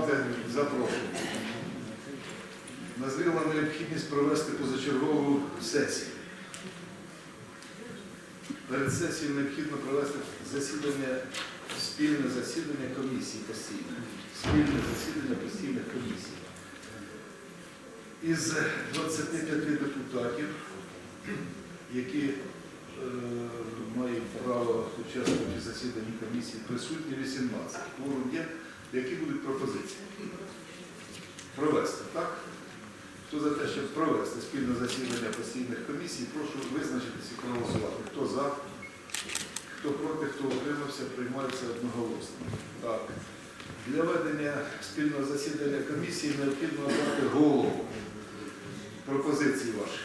депутати запрошені. Назріла необхідність провести позачергову сесію. Перед сесією необхідно провести засідання, спільне засідання комісії постійне. Спільне засідання постійних комісій. Із 25 депутатів, які е, мають право участвувати в засіданні комісії, присутні 18. Які будуть пропозиції? Провести, так? Хто за те, щоб провести спільне засідання постійних комісій, прошу визначитися і проголосувати. Хто за, хто проти, хто утримався, приймається одноголосно. Так. Для ведення спільного засідання комісії необхідно обрати голову. Пропозиції ваші.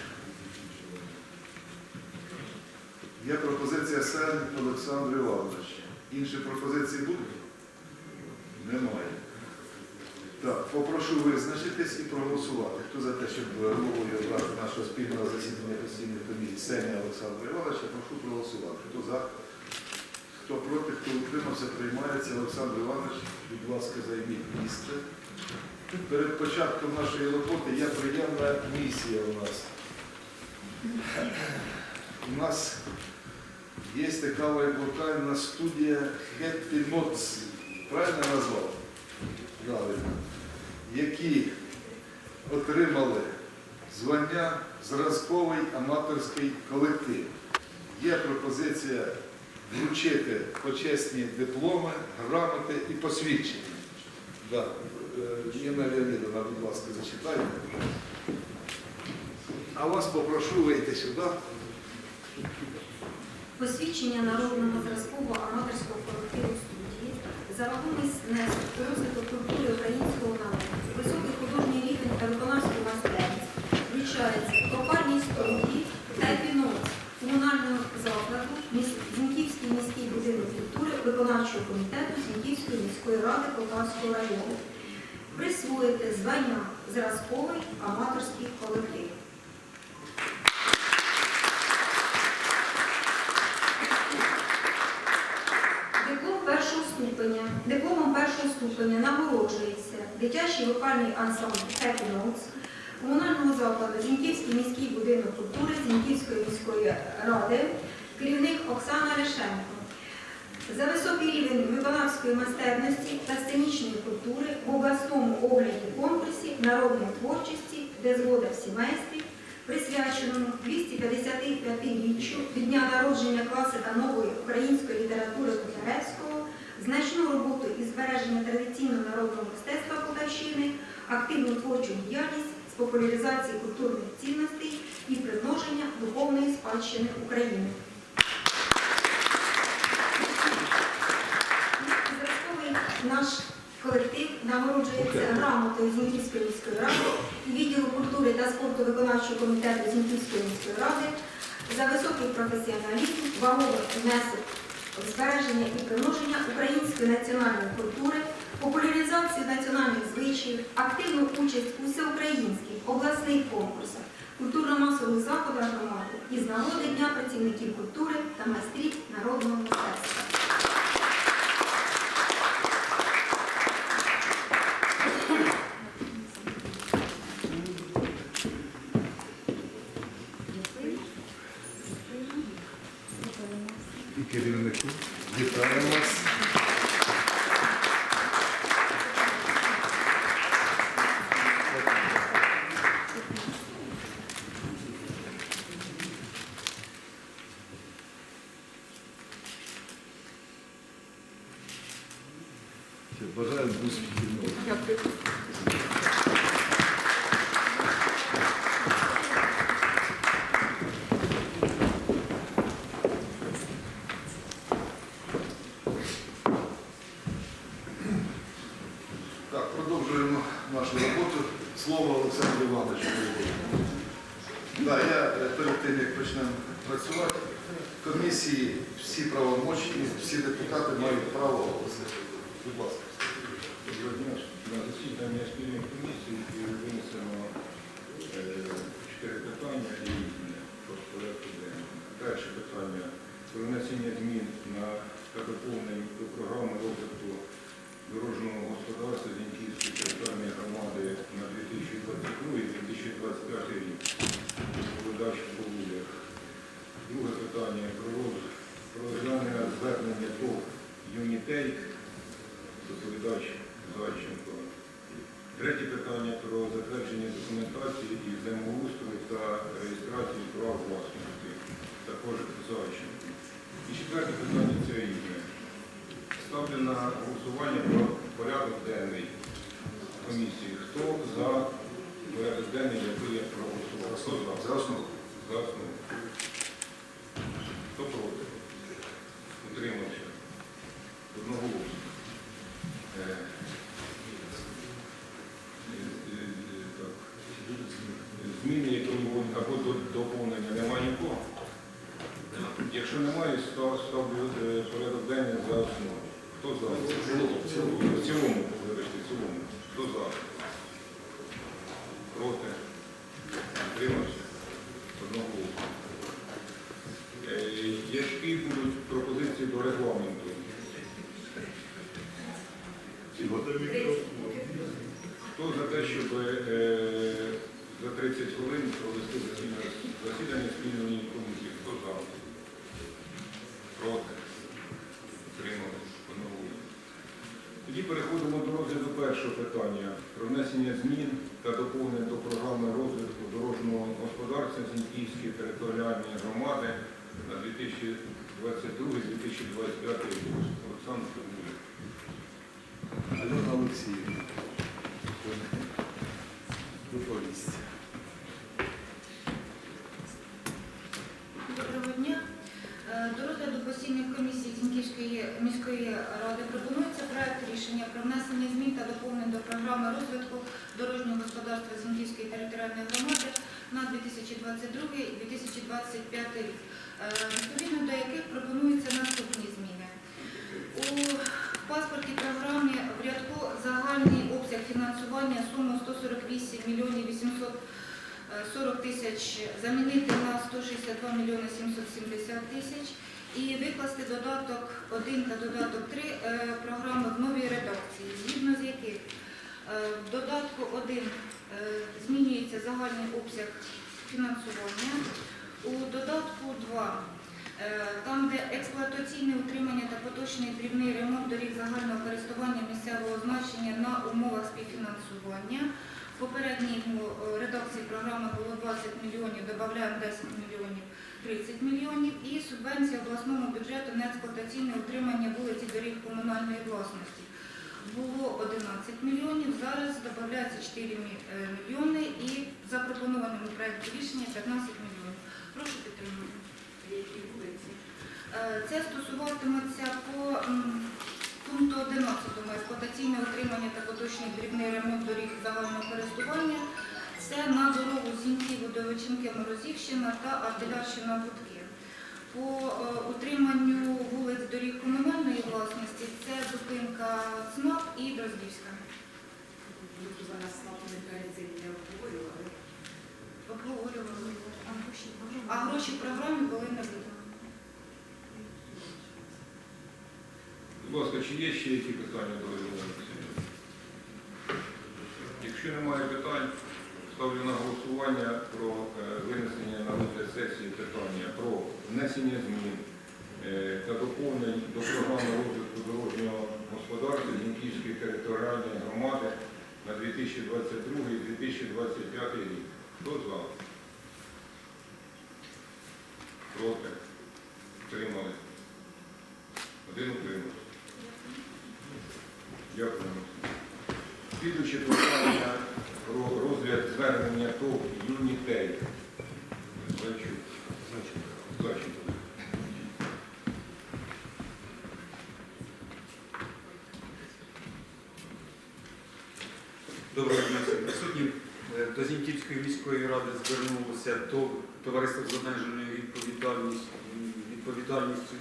Є пропозиція Сен Олександр Іванович. Інші пропозиції будуть? Немає. Так, попрошу визначитись і проголосувати. Хто за те, щоб головою обрати нашого спільного засідання постійної комісії Сеня Олександра Івановича, прошу проголосувати. Хто за? Хто проти, хто утримався, приймається. Олександр Іванович, будь ласка, займіть місце. Перед початком нашої роботи є приємна місія у нас. У нас є така вокальна студія Happy Mods. Правильно назвав? Правильно. Які отримали звання зразковий аматорський колектив. Є пропозиція вручити почесні дипломи, грамоти і посвідчення. Да. Е, Ніна Леонідовна, будь ласка, зачитайте. А вас попрошу вийти сюди. Посвідчення народного зразкового аматорського колективу за вагомий внесок у розвиток культури українського народу, високий художній рівень та виконавську майстерність включається вокальній студії та епінот комунального закладу Зіньківський міський будинок культури виконавчого комітету Зіньківської міської ради Полтавського району. Присвоїти звання зразковий аматорський колектив. Диплом першого ступеня. Дипломом першого ступеня нагороджується дитячий вокальний ансамбль Happy Notes комунального закладу Зіньківський міський будинок культури Зіньківської міської ради, керівник Оксана Решенко. За високий рівень виконавської майстерності та сценічної культури в обласному огляді конкурсі народної творчості, де згода в сімействі, присвяченому 255-річчю від дня народження класика нової української літератури Котляревського, значну роботу із збереження традиційного народного мистецтва Полтавщини, активну творчу діяльність з популяризації культурних цінностей і примноження духовної спадщини України. Зразковий наш колектив нагороджується грамотою Зіньківської міської ради і відділу культури та спорту виконавчого комітету Зіньківської міської ради за високий професіоналізм, ваговий внесок збереження і примноження української національної культури, популяризацію національних звичаїв, активну участь у всеукраїнських обласних конкурсах, культурно-масових заходах громади з нагоди Дня працівників культури та майстрів народного мистецтва. і керівнику. Вітаю вас. Продовжуємо нашу роботу. Слово Олександру Івановичу. Да, я е, перед тим, як почнемо працювати, комісії всі правомочні, всі депутати мають право голосу. Будь ласка. На засідання спільної комісії винесено е, чотири питання і по порядку денному. Перше питання про внесення змін на доповнення до програми розвитку дорожнього господарства Зіньківської територіальної громади на 2020 доповнення, немає нікого. Якщо немає, став- ставлю е, порядок денний за основу. Хто за? В цілому, вибачте, в цілому. Хто за? Проти? Утримався? Одноголосно. Е, Які будуть пропозиції до регламенту? Хто за те, щоб е, 30 хвилин провести засідання, засідання спільної комісії? Хто за? Проти? Утримали? Одноголосно. Тоді переходимо до розгляду першого питання про внесення змін та доповнень до програми розвитку дорожнього господарства Зіньківської територіальної громади на 2022-2025 рік. Олександр Сергійович. Внесення змін та доповнень до програми розвитку дорожнього господарства Зіньківської територіальної громади на 2022-2025 рік, е, відповідно до яких пропонуються наступні зміни. У паспорті програмі в рядку загальний обсяг фінансування суму 148 мільйонів 800 40 тисяч замінити на 162 мільйони 770 тисяч і викласти додаток 1 та додаток 3 е, програми в новій редакції, згідно з яких е, в додатку 1 е, змінюється загальний обсяг фінансування, у додатку 2 е, там, де експлуатаційне утримання та поточний дрібний ремонт доріг загального користування місцевого значення на умовах співфінансування. В попередній редакції програми було 20 мільйонів, додаємо 10 мільйонів, 30 мільйонів. І субвенція обласному бюджету на експлуатаційне утримання вулиці доріг комунальної власності. Було 11 мільйонів, зараз додається 4 е, мільйони і в запропонованому проєкті рішення 15 мільйонів. Прошу підтримати. Е, Це стосуватиметься по пункту 11 експлуатаційне утримання та поточний дрібний ремонт доріг загального користування. Це на дорогу Зіньків, Водовичинки, Морозівщина та Артилярщина Будки. По е, утриманню вулиць доріг комунальної власності це зупинка ЦНАП і Дроздівська. Обговорювали. А гроші в програмі були не виділені. Будь ласка, чи є ще які питання до регламенту? Якщо немає питань, ставлю на голосування про е, винесення на розгляд сесії питання про внесення змін е, та доповнень до програми розвитку дорожнього господарства Зінківської територіальної громади на 2022-2025 рік. Хто за? Проти? Тримали? Один утримався. Дякую. Слідуюче питання про розгляд звернення ТОВ Юнітей. Зайчук. Зайченко. Доброго дня всім присутнім. Е, До Зіньківської міської ради до товариства з обмеженою відповідальністю, відповідальністю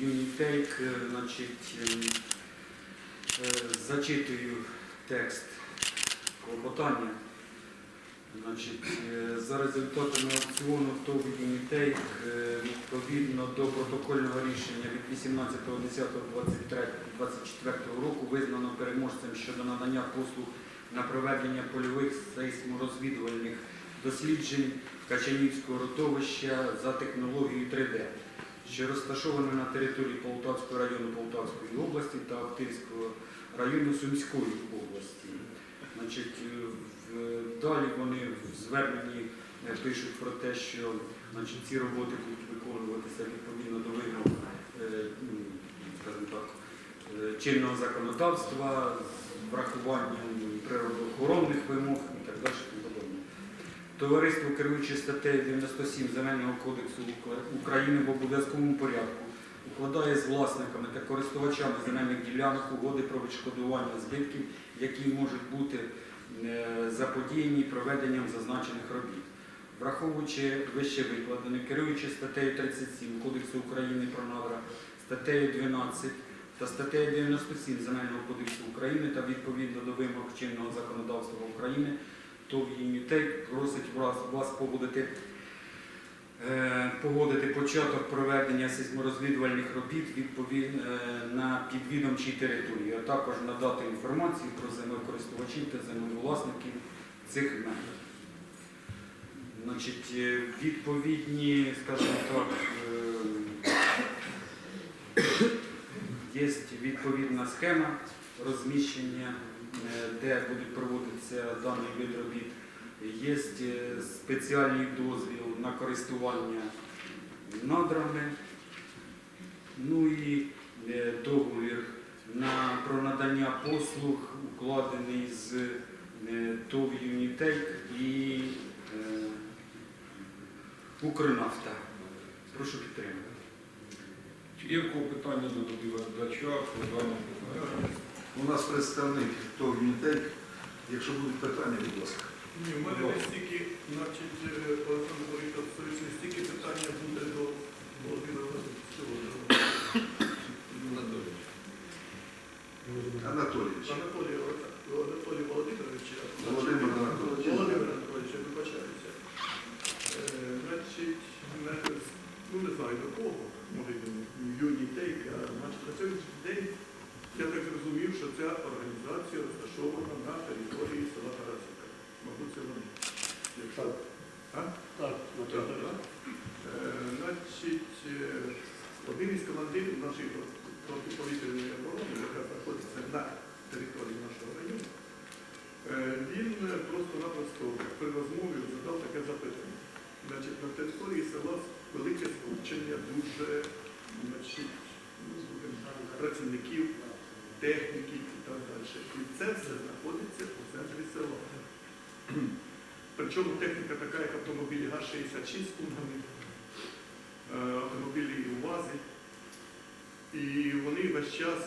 Юнітейк. Е, Значить, е, е, зачитую текст клопотання. Значить, за результатами аукціону ТОВ Юнітейк відповідно до протокольного рішення від 18.10.24 року визнано переможцем щодо надання послуг на проведення польових сейсморозвідувальних досліджень Качанівського родовища за технологією 3D. що розташоване на території Полтавського району Полтавської області та Охтирського району Сумської області. Значить, е, далі вони в зверненні е, пишуть про те, що значить, ці роботи будуть виконуватися відповідно до вимог е, ну, чинного законодавства з врахуванням природоохоронних вимог і так далі. тому подобне. Товариство, керуючи статтею 97 Земельного кодексу України в обов'язковому порядку, укладає з власниками та користувачами земельних ділянок угоди про відшкодування збитків, які можуть бути е, заподіяні проведенням зазначених робіт. Враховуючи вище викладене, керуючи статтею 37 Кодексу України про надра, статтею 12 та статтею 97 Земельного кодексу України та відповідно до вимог чинного законодавства України, ТОВ «Юнітек» просить вас, вас погодити, е, погодити початок проведення сейсморозвідувальних робіт відповідно на підвідомчій території, а також надати інформацію про землекористувачів та землевласників цих метрів. Значить, е, відповідні, скажімо так, е, є відповідна схема розміщення, е, де будуть проводитися даний вид робіт. Є е, спеціальний дозвіл на користування надрами, ну і е, договір на, про надання послуг, укладений з е, ТОВ «Юнітек» і е, Укрнафта. Прошу підтримати. Є в питання до питанню? У нас представник ТОВ «Юнітек». Якщо будуть питання, будь ласка. Ні, в мене не стільки, значить, е, Олександр Борисович, не стільки питання буде до Володимира цього, Анатолійович. Анатолія Анатолія Володимировича. Володимир Анатолійович. Володимир Анатолійович, вибачаюся. Е, Значить, не- ну не знаю до кого, може юні тейк, а значить на сьогоднішній день я так зрозумів, що ця організація розташована на території села Тарасівка. Мабуть, це вони. Якщо... А? Так, Так, так. Е, Значить, е, один із командирів нашої протиповітряної оборони, яка знаходиться на території нашого району, е, він е, просто-напросто при розмові задав таке запитання. Значить, на території села велике скупчення дуже значить, ну, будемо говорити, працівників, техніки і так далі. І це все знаходиться у центрі села. Причому техніка така, як автомобілі ГАЗ-66 з пунгами, е, автомобілі УАЗи. І вони весь час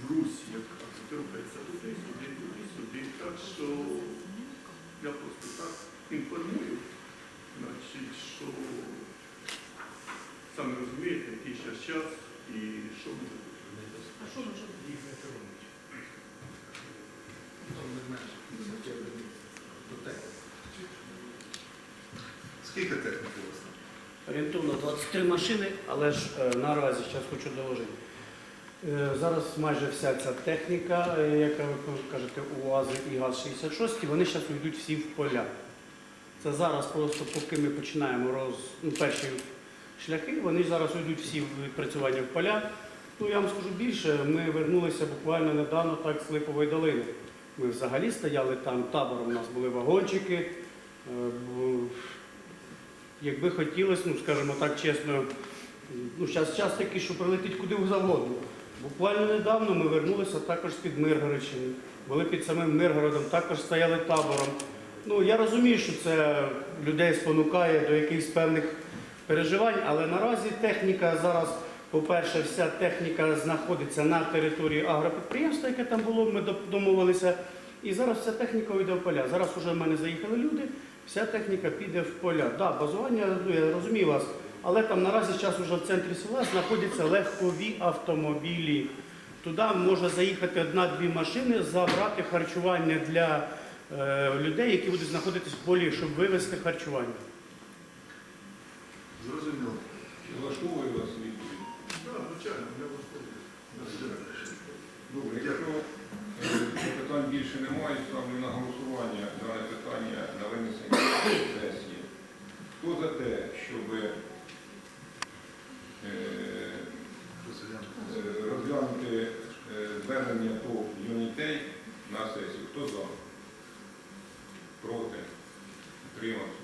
в русі, як кажуть, рухаються туди, сюди, туди, сюди. Так що я просто так інформую, значить, що самі розумієте, який зараз час і що буде. А що може бути? Скільки техніки у вас там? Орієнтовно 23 машини, але ж е, наразі, зараз хочу доложити. Е, Зараз майже вся ця техніка, е, яка ви кажете, УАЗи і ГАЗ-66, вони зараз йдуть всі в поля. Це зараз просто поки ми починаємо роз... ну, перші шляхи, вони зараз йдуть всі в відпрацювання в поля. Ну я вам скажу більше, ми вернулися буквально недавно так з Липової долини. Ми взагалі стояли там табором, у нас були вагончики. е, Якби хотілося, ну скажімо так чесно, ну зараз час такий, що прилетить куди завгодно. Буквально недавно ми вернулися також з-під Миргородщини. Були під самим Миргородом, також стояли табором. Ну я розумію, що це людей спонукає до якихось певних переживань, але наразі техніка зараз, по-перше, вся техніка знаходиться на території агропідприємства, яке там було, ми домовилися. І зараз вся техніка йде в поля. Зараз вже в мене заїхали люди, вся техніка піде в поля. Так, да, базування, ну я розумію вас, але там наразі зараз вже в центрі села знаходяться легкові автомобілі. Туди може заїхати одна-дві машини, забрати харчування для е, людей, які будуть знаходитись в полі, щоб вивезти харчування. Зрозуміло. Влаштовує вас Звичайно, я Добре, ну, якщо е, питань більше немає, ставлю на голосування дане питання на винесення сесії. Хто за те, щоб е, е, розглянути звернення по юнітей на сесію? Хто за? Проти? Утримався?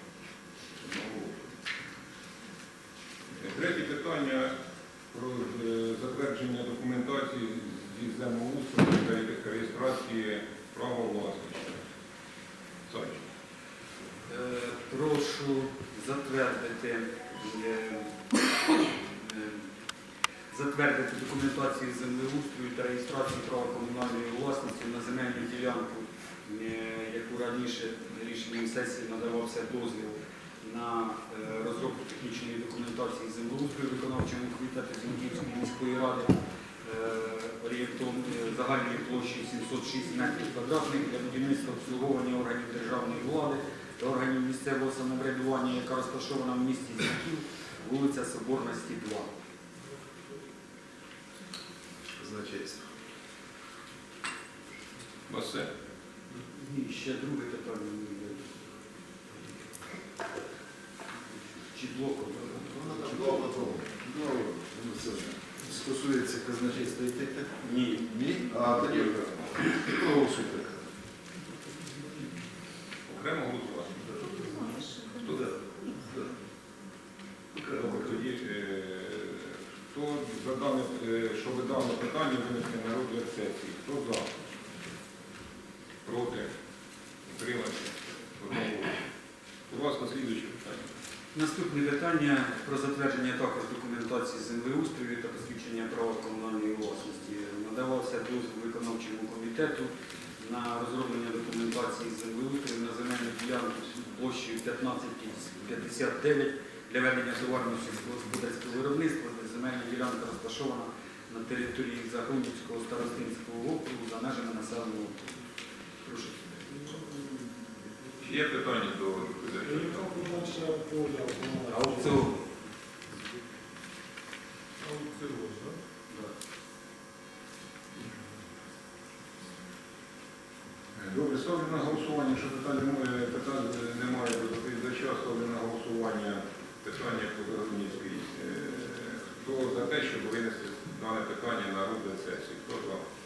Зі землеустрою та реєстрації права власності. Савченко. Е, Прошу затвердити, е, е, затвердити документацію землеустрою та реєстрацію права комунальної власності на земельну ділянку, яку раніше рішенням сесії надавався дозвіл на розробку технічної документації землеустрою виконавчому комітету Зінківської міської ради е, орієнтом е, загальною 706 метрів квадратних для будівництва обслуговування органів державної влади та органів місцевого самоврядування, яка розташована в місті Зіньків, вулиця Соборності, 2. Значейство. Басе. Ні, ще друге питання. Чи блоком? Ну, це стосується казначейства і ТТ. Ні. Ні? А тоді проголосуйте. Окремо голосувати. Хто за? Тоді, е, хто за дане, е, щоб дане питання винести на розгляд сесії? Хто за? Проти? Утримався? Одноголосно. Будь ласка, слідуюче питання. Наступне питання про затвердження також документації землеустрою та посвідчення права комунальної власності. Надавався дозвіл виконавчому комітету на розроблення документації землеустрою на земельну ділянку площею 1559 для ведення товарного сільськогосподарського виробництва, де земельна ділянка розташована на території Захонівського старостинського округу за межами населеного пункту. Прошу. Є питання до доповідача? Аукціон. Ставлю на голосування, якщо питання питань немає до доповідача, ставлю на голосування питання по Городницькій. Е, Хто за те, щоб винести дане питання на розгляд сесії? Хто за?